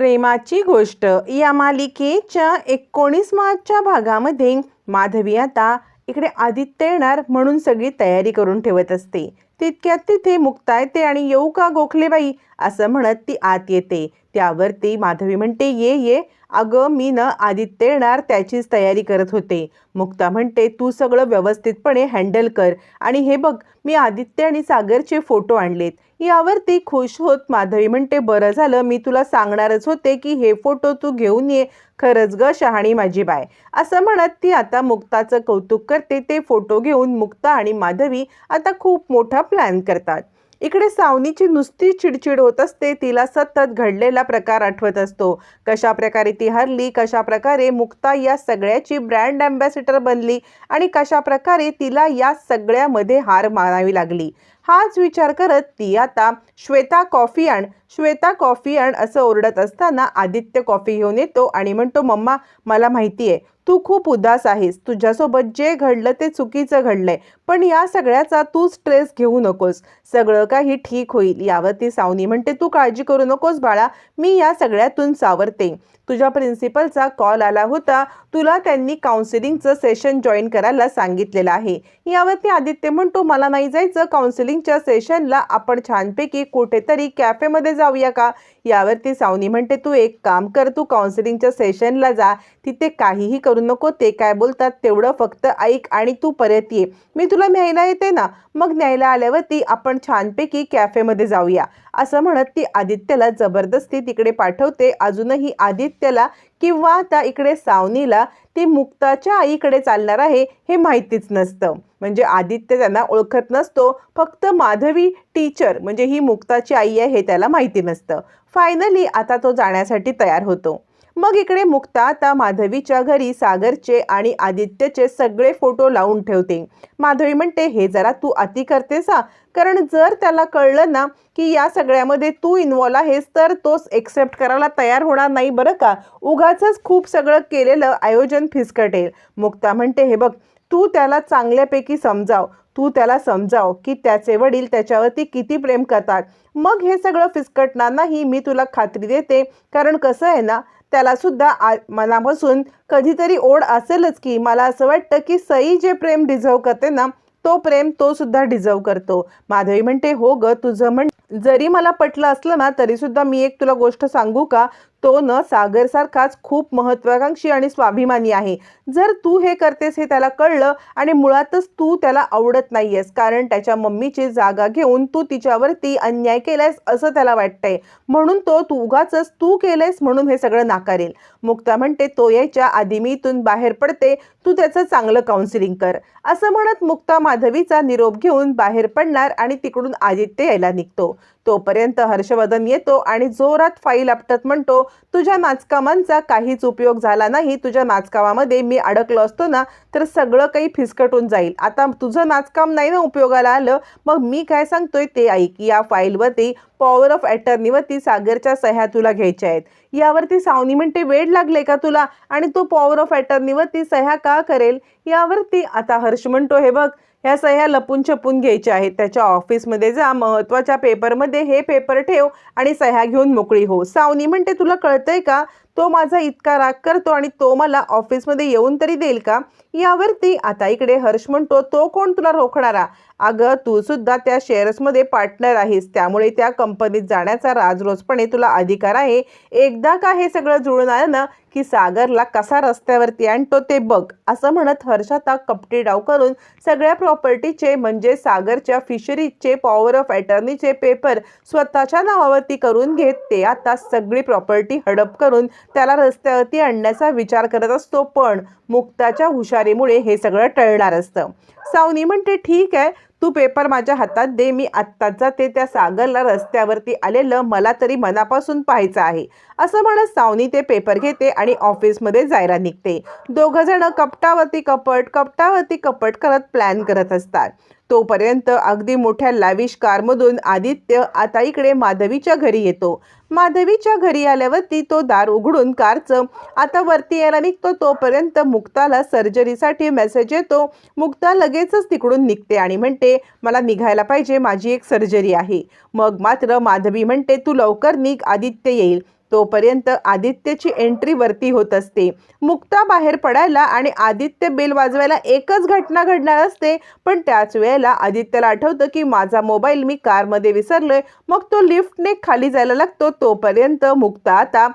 प्रेमाची गोष्ट. या मालिकेच्या एकोणीस मार्चच्या भागामध्ये माधवी आता इकडे आदित्य येणार म्हणून सगळी तयारी करून ठेवत असते. तितक्यात तिथे मुक्ता येते आणि येऊ का गोखलेबाई? असं म्हणत ती आत येते. त्यावरती माधवी म्हणते ये ये. अगं मी न आदित्य येणार त्याचीच तयारी करत होते. मुक्ता म्हणते तू सगळं व्यवस्थितपणे हँडल कर. आणि हे बघ मी आदित्य आणि सागरचे फोटो आणलेत. यावरती खुश होत माधवी म्हणते बरं झालं मी तुला सांगणारच होते की हे फोटो तू घेऊन ये. खरंच ग शहाणी माझी बाय. असं म्हणत ती आता मुक्ताचं कौतुक करते ते फोटो घेऊन मुक्ता आणि माधवी आता खूप मोठा प्लॅन करतात. इकडे सावनीची नुसती चिडचिड होत असते तिला सतत घडलेला प्रकार आठवत असतो. कशा प्रकारे ती हरली कशा प्रकारे मुक्ता या सगळ्याची ब्रँड अँबॅसिडर बनली आणि कशा प्रकारे तिला या सगळ्यामध्ये हार मानावी लागली. हाच विचार करत ती आता श्वेता कॉफी आण श्वेता कॉफी आण असं ओरडत असताना आदित्य कॉफी घेऊन येतो आणि म्हणतो मम्मा मला माहिती आहे तू खूप उदास आहेस. तुझ्यासोबत जे घडलं ते चुकीचं घडलंय. पण या सगळ्याचा तू स्ट्रेस घेऊ नकोस. सगळं काही ठीक होईल. यावरती सावनी म्हणते तू काळजी करू नकोस बाळा. मी या सगळ्यातून सावरते. तुझ्या प्रिन्सिपलचा कॉल आला होता. तुला त्यांनी काउन्सिलिंगचं सेशन जॉईन करायला सांगितलेलं आहे. यावरती आदित्य म्हणतो मला नाही जायचं. काउन्सिलिंगच्या सेशनला आपण छानपैकी कुठेतरी कॅफेमध्ये जाऊया का? यावरती सावनी म्हणते तू एक काम कर तू काउन्सिलिंगच्या सेशनला जा. तिथे काहीही करू नको ते काय बोलतात तेवढं फक्त ऐक आणि तू परत ये. मी तुला न्यायला येते ना? मग न्यायला आल्यावरती आपण छानपैकी कॅफेमध्ये जाऊया. असं म्हणत ती आदित्यला जबरदस्ती तिकडे पाठवते. अजूनही आदित्यला किंवा आता इकडे सावनीला ती मुक्ताच्या आईकडे चालणार आहे हे माहितीच नसतं. म्हणजे आदित्य त्यांना ओळखत नसतो. फक्त माधवी टीचर म्हणजे ही मुक्ताची आई आहे हे त्याला माहिती नसतं. फायनली आता तो जाण्यासाठी तयार होतो. मग इकडे मुक्ता आता माधवीच्या घरी सागरचे आणि आदित्यचे सगळे फोटो लावून ठेवते. माधवी म्हणते हे जरा तू अति करतेस. हा कारण जर त्याला कळलं ना की या सगळ्यामध्ये तू इन्वॉल्व आहेस तर तोच एक्सेप्ट करायला तयार होणार नाही बरं का? उगाचंच खूप सगळं केलेलं आयोजन फिसकटेल. मुक्ता म्हणते हे बघ तू त्याला चांगल्यापैकी समजाव. तू त्याला समजाव की त्याचे वडील त्याच्यावरती किती प्रेम करतात. मग हे सगळं फिसकटणार नाही मी तुला खात्री देते. कारण कसं आहे ना त्याला सुद्धा आ मनापासून कधीतरी ओढ असेलच की मला असं वाटतं की सई जे प्रेम डिझर्व करते ना तो प्रेम तो सुद्धा डिझर्व करतो. माधवी म्हणते हो ग तुझं म्हण जरी मला पटलं असलं ना तरी सुद्धा मी एक तुला गोष्ट सांगू का? तो न सागरसारखाच खूप महत्वाकांक्षी आणि स्वाभिमानी आहे. जर तू हे करतेस हे त्याला कळलं आणि मुळातच तू त्याला आवडत नाहीयेस कारण त्याच्या मम्मीची जागा घेऊन तू तिच्यावरती अन्याय केलायस असं त्याला वाटतंय. म्हणून तो तू उगाच तू केलंयस म्हणून हे सगळं नाकारेल. मुक्ता म्हणते तो यायच्या आधी मी इथून बाहेर पडते तू त्याचं चांगलं काउन्सिलिंग कर. असं म्हणत मुक्ता माधवीचा निरोप घेऊन बाहेर पडणार आणि तिकडून आदित्य यायला निघतो. तोपर्यंत हर्षवर्धन येतो आणि जोरात फाईल आपटत म्हणतो तुझ्या नाचकामांचा काहीच उपयोग झाला नाही. तुझ्या नाचकामामध्ये मी अडकलो असतो ना तर सगळं काही फिसकटून जाईल. आता तुझं नाचकाम नाही ना उपयोगाला आलं मग मी काय सांगतोय ते ऐक. या फाईलवरती पॉवर ऑफ अटर्नीवरती सागरच्या सह्या तुला घ्यायच्या आहेत. यावरती सावनी म्हणते वेळ लागले का तुला? आणि तो पॉवर ऑफ अटर्नीवरती सह्या का करेल? यावरती आता हर्ष म्हणतो हे बघ ह्या सह्या लपून छपून घ्यायच्या आहेत. त्याच्या ऑफिसमध्ये जा महत्त्वाच्या पेपरमध्ये हे पेपर ठेव आणि सह्या घेऊन मोकळी हो. सावनी म्हणते तुला कळतंय का? तो माझा इतका राग करतो आणि तो मला ऑफिसमध्ये येऊन तरी देईल का? यावरती आता इकडे हर्ष म्हणतो तो कोण तुला रोखणारा? अगं तू सुद्धा त्या शेअर्समध्ये पार्टनर आहेस त्यामुळे त्या कंपनीत जाण्याचा राजरोजपणे तुला अधिकार आहे. एकदा का हे सगळं जुळून आलं ना की सागरला कसा रस्त्यावरती आणतो ते बघ असं म्हणत हर्षाता कपटी डाव करून सगळ्या प्रॉपर्टीचे म्हणजे सागरच्या फिशरीजचे पॉवर ऑफ अटर्नीचे पेपर स्वतःच्या नावावरती करून घेत ते आता सगळी प्रॉपर्टी हडप करून त्याला रस्त्यावरती आणण्याचा विचार करत असतो. पण मुक्ताच्या हुशारीमुळे हे सगळं टळणार असतं. सावनी म्हणते ठीक आहे तू पेपर माझ्या हातात दे मी आत्ताचा ते त्या सागरला रस्त्यावरती आलेलं मला तरी मनापासून पाहायचं आहे. असं म्हणत सावनी ते पेपर घेते आणि ऑफिसमध्ये जायला निघते. दोघं जण कपटावरती कपट कपटावरती कपट करत प्लॅन करत असतात. तोपर्यंत अगदी मोठ्या लाविश कारमधून आदित्य आता इकडे माधवीच्या घरी येतो. माधवीच्या घरी आल्यावरती तो दार उघडून कारचं आता वरती यायला निघतो. तोपर्यंत मुक्ताला सर्जरीसाठी मेसेज येतो. मुक्ता लगेचच तिकडून निघते आणि म्हणते मला निघायला पाहिजे. माझी एक सर्जरी आहे. मग मात्र माधवी म्हणते तू लवकर निघ. आदित्य येईल. तोपर्यंत आदित्यची एंट्री वरती होत असते. मुक्ता बाहेर पडायला आणि आदित्य बेल वाजवायला एकच घटना घडणार असते. पण त्याच वेळेला आदित्यला आठवतं की माझा मोबाईल मी कारमध्ये विसरलोय. मग तो लिफ्टने खाली जायला लागतो. तोपर्यंत मुक्ता आता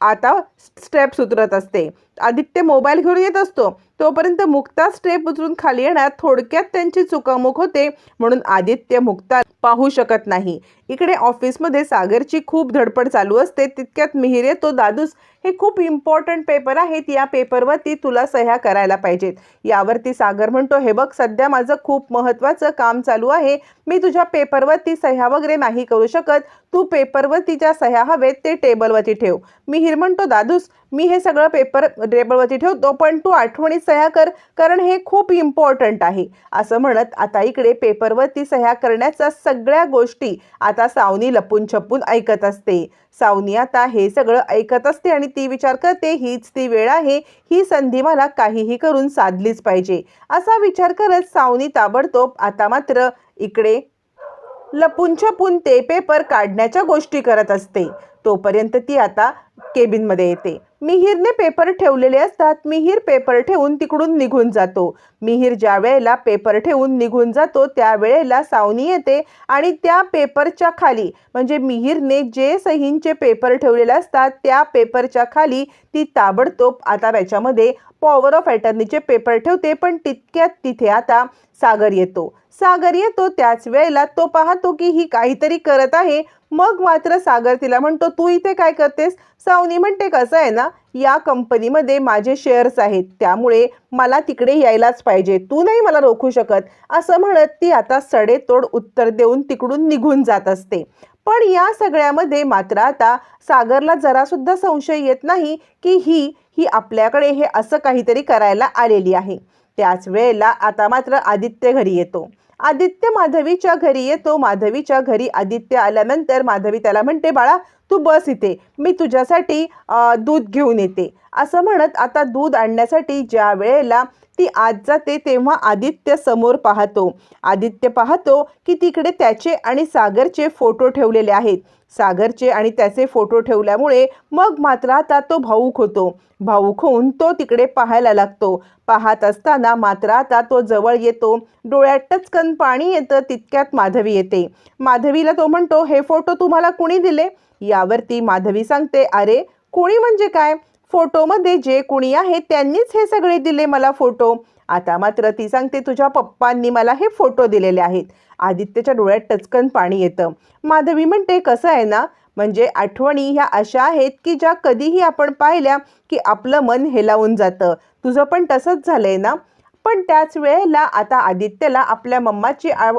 आता स्टेप्स उतरत असते. आदित्य मोबाईल घेऊन येत असतो. तोपर्यंत मुक्ता स्टेप उचलून खाली येणार. थोडक्यात त्यांची चुकामुक होते म्हणून आदित्य मुक्ता पाहू शकत नाही. इकडे ऑफिसमध्ये सागरची खूप धडपड चालू असते. तितक्यात मिहिर येतो दादूस हे खूप इम्पॉर्टंट पेपर आहेत. या पेपरवरती तुला सह्या करायला पाहिजेत. यावरती सागर म्हणतो हे बघ सध्या माझं खूप महत्त्वाचं काम चालू आहे. मी तुझ्या पेपरवरती सह्या वगैरे नाही करू शकत. तू पेपरवरती ज्या सह्या हवेत ते टेबलवरती ठेव. मिहिर म्हणतो दादूस मी हे सगळं पेपर टेबलवरती ठेवतो पण तू आठवणीत सह्या कर कारण हे खूप इम्पॉर्टंट आहे. असं म्हणत आता इकडे पेपरवरती सह्या करण्याच्या सगळ्या गोष्टी आता सावनी लपून छपून ऐकत असते. सावनी आता हे सगळं ऐकत असते आणि ती विचार करते हीच ती वेळ आहे ही संधी मला काहीही करून साधलीच पाहिजे. असा विचार करत सावनी ताबडतोब आता मात्र इकडे लपून छपून ते पेपर काढण्याच्या गोष्टी करत असते. तोपर्यंत ती आता केबिनमध्ये येते. मिहीरने पेपर ठेवलेले असतात. मिहीर पेपर ठेवून तिकडून निघून जातो. मिहीर ज्या वेळेला पेपर ठेवून निघून जातो त्यावेळेला सावनी येते आणि त्या पेपरच्या खाली म्हणजे मिहीरने जे सहींचे पेपर ठेवलेले असतात त्या पेपरच्या खाली ती ताबडतोब आता त्याच्यामध्ये पॉवर ऑफ अटर्नीचे पेपर ठेवते पण तितक्यात तिथे आता सागर येतो. सागर येतो त्याच वेळेला तो पाहतो की ही काहीतरी करत आहे. मग मात्र सागर तिला म्हणतो तू इथे काय करतेस? सावनी म्हणते कसं आहे ना या कंपनीमध्ये माझे शेअर्स आहेत. त्यामुळे मला तिकडे यायलाच पाहिजे. तू नाही मला रोखू शकत. असं म्हणत ती आता सडेतोड उत्तर देऊन तिकडून निघून जात असते. पण या सगळ्यामध्ये मात्र आता सागरला जरासुद्धा संशय येत नाही की ही ही आपल्याकडे हे असं काहीतरी करायला आलेली आहे. त्याच वेळेला आता मात्र आदित्य घरी येतो. आदित्य माधवीच्या घरी येतो. माधवीच्या घरी आदित्य आल्यानंतर माधवी त्याला म्हणते बाळा तू बस इथे. मी तुझ्यासाठी दूध घेऊन येते. असं म्हणत आता दूध आणण्यासाठी ज्या वेळेला ती आज जाते तेव्हा आदित्य समोर पाहतो. आदित्य पाहतो की तिकडे त्याचे आणि सागरचे फोटो ठेवलेले आहेत. सागरचे आणि त्याचे फोटो ठेवल्यामुळे मग मात्र आता तो भाऊक होतो. भाऊक होऊन तो तिकडे पाहायला लागतो. पाहत असताना मात्र आता तो जवळ येतो. डोळ्यात टचकन पाणी येतं तितक्यात माधवी येते. माधवीला तो म्हणतो हे फोटो तुम्हाला कुणी दिले? यावरती माधवी सांगते अरे कुणी म्हणजे काय? फोटोमध्ये जे कुणी आहे त्यांनीच हे सगळे दिले मला फोटो. आता मात्र ती सांगते तुझ्या पप्पांनी मला हे फोटो दिलेले आहेत. आदित्यच्या डोळ्यात टचकन पाणी येतं. माधवी म्हणते कसं आहे ना? म्हणजे आठवणी ह्या अशा आहेत की ज्या कधीही आपण पाहिल्या की आपलं मन हेलावून जातं. तुझं पण तसंच झालंय ना? पण त्याच वेळेला आता आदित्यला आपल्या मम्माची आव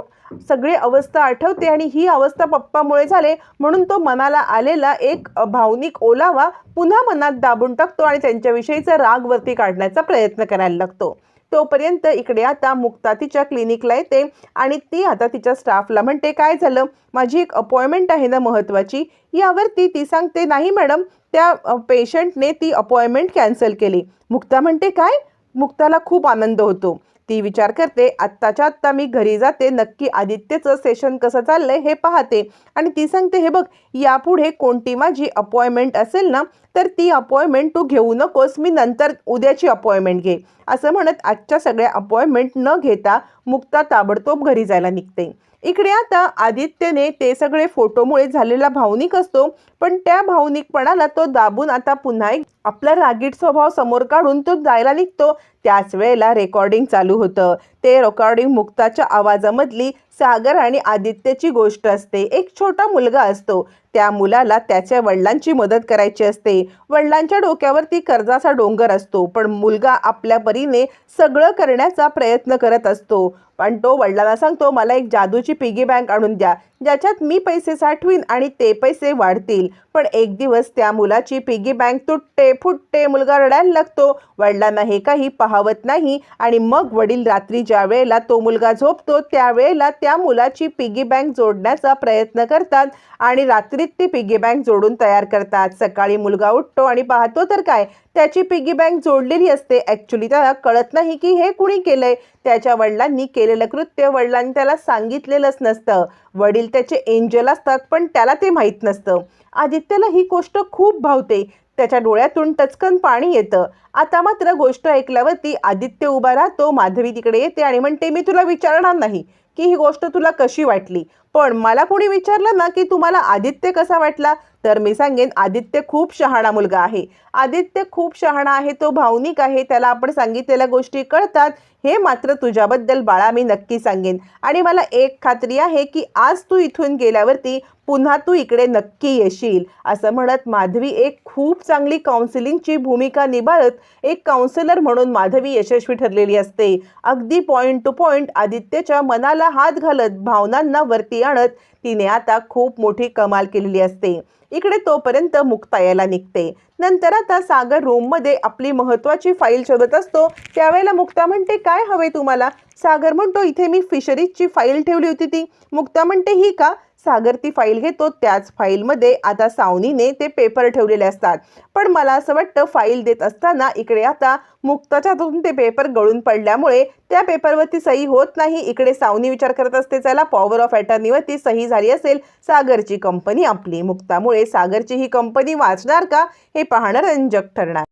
सगळी अवस्था आठवते आणि ही अवस्था पप्पामुळे झाले. म्हणून तो मनाला आलेला एक भावनिक ओलावा पुन्हा मनात दाबून टाकतो आणि त्यांच्याविषयीचा राग वरती काढण्याचा प्रयत्न करायला लागतो. तोपर्यंत इकडे आता मुक्ता तिच्या क्लिनिकला येते आणि ती आता तिच्या स्टाफला म्हणते काय झालं? माझी एक अपॉइंटमेंट आहे ना महत्त्वाची? यावरती ती सांगते नाही मॅडम त्या पेशंटने ती अपॉइंटमेंट कॅन्सल केली. मुक्ता म्हणते काय? मुक्ताला खूप आनंद होतो. ती विचार करते आत्ताच्या आत्ता मी घरी जाते नक्की आदित्यचं सेशन कसं चाललंय हे पाहते. आणि ती सांगते हे बघ यापुढे कोणती माझी अपॉइंटमेंट असेल ना तर ती अपॉइंटमेंट तू घेऊ नकोस मी नंतर उद्याची अपॉइंटमेंट घे. असं म्हणत आजच्या सगळ्या अपॉइंटमेंट न घेता मुक्ता ताबडतोब घरी जायला निघते. इकडे आता आदित्यने ते सगळे फोटोमुळे झालेला भावनिक असतो पण त्या भावनिकपणाला तो दाबून आता पुन्हा एक आपला रागीट स्वभाव समोर काढून तो जायला निघतो. त्याच वेळेला रेकॉर्डिंग चालू होतं. ते रेकॉर्डिंग मुक्ताच्या आवाजामधली सागर आणि आदित्यची गोष्ट असते. एक छोटा मुलगा असतो. त्या मुलाला त्याच्या वडिलांची मदत करायची असते. वडिलांच्या डोक्यावरती कर्जाचा डोंगर असतो. पण मुलगा आपल्या परीने सगळं करण्याचा प्रयत्न करत असतो. पण तो वडिलांना सांगतो मला एक जादूची पिगी बँक आणून द्या. ज्याच्यात मी पैसे साठवीन आणि ते पैसे वाढतील. पण एक दिवस त्या मुलाची पिगी बँक तुटते फुटते मुलगा रडायला लागतो. वडिलांना हे काही पहा पाहवत नाही आणि मग वडील रात्री ज्या वेळेला तो मुलगा झोपतो त्यावेळेला त्या मुलाची पिगी बँक जोडण्याचा प्रयत्न करतात आणि रात्रीत ती पिगी बँक जोडून तयार करतात. सकाळी मुलगा उठतो आणि पाहतो तर काय? त्याची पिगी बँक जोडलेली असते. ॲक्च्युली त्याला कळत नाही की हे कुणी केलंय. त्याच्या वडिलांनी केलेलं कृत्य वडिलांनी त्याला सांगितलेलंच नसतं. वडील त्याचे एंजल असतात पण त्याला ते माहीत नसतं. आदित्यला ही गोष्ट खूप भावते. त्याच्या डोळ्यातून टचकन पाणी येतं. आता मात्र गोष्ट ऐकल्यावरती आदित्य उभा राहतो माधवी तिकडे येते आणि म्हणते मी तुला विचारणार नाही की ही गोष्ट तुला कशी वाटली? पण मला कोणी विचारलं ना की तुम्हाला आदित्य कसा वाटला? तर मी सांगेन आदित्य खूप शहाणा मुलगा आहे. आदित्य खूप शहाणा आहे तो भावनिक आहे त्याला आपण सांगितलेल्या गोष्टी कळतात. हे मात्र तुझ्याबद्दल बाळा मी नक्की सांगेन. आणि मला एक खात्री आहे की आज तू इथून गेल्यावरती पुन्हा तू इकडे नक्की येशील. असं म्हणत माधवी एक खूप चांगली काउन्सिलिंगची भूमिका निभावत एक काउन्सिलर म्हणून माधवी यशस्वी ठरलेली असते. अगदी पॉईंट टू पॉईंट आदित्यच्या मनाला हात घालत भावनांना वरती आणत तिने आता खूप मोठी कमाल केलेली असते. इकडे तोपर्यंत मुक्ता यायला निघते. नंतर आता सागर रूममध्ये आपली महत्त्वाची फाईल शोधत असतो. त्यावेळेला मुक्ता म्हणते काय हवे तुम्हाला? सागर म्हणतो इथे मी फिशरीजची फाईल ठेवली होती ती. मुक्ता म्हणते ही का? सागर ती फाईल घेतो त्याच फाईलमध्ये आता सावनीने ते पेपर ठेवलेले असतात. पण मला असं वाटतं फाईल देत असताना इकडे आता मुक्ताच्या हातून ते पेपर गळून पडल्यामुळे त्या पेपरवरती सही होत नाही. इकडे सावनी विचार करत असते चला पॉवर ऑफ अटर्नीवरती सही झाली असेल सागरची कंपनी आपली. मुक्तामुळे सागरची ही कंपनी वाचणार का हे पाहणं रंजक ठरणार.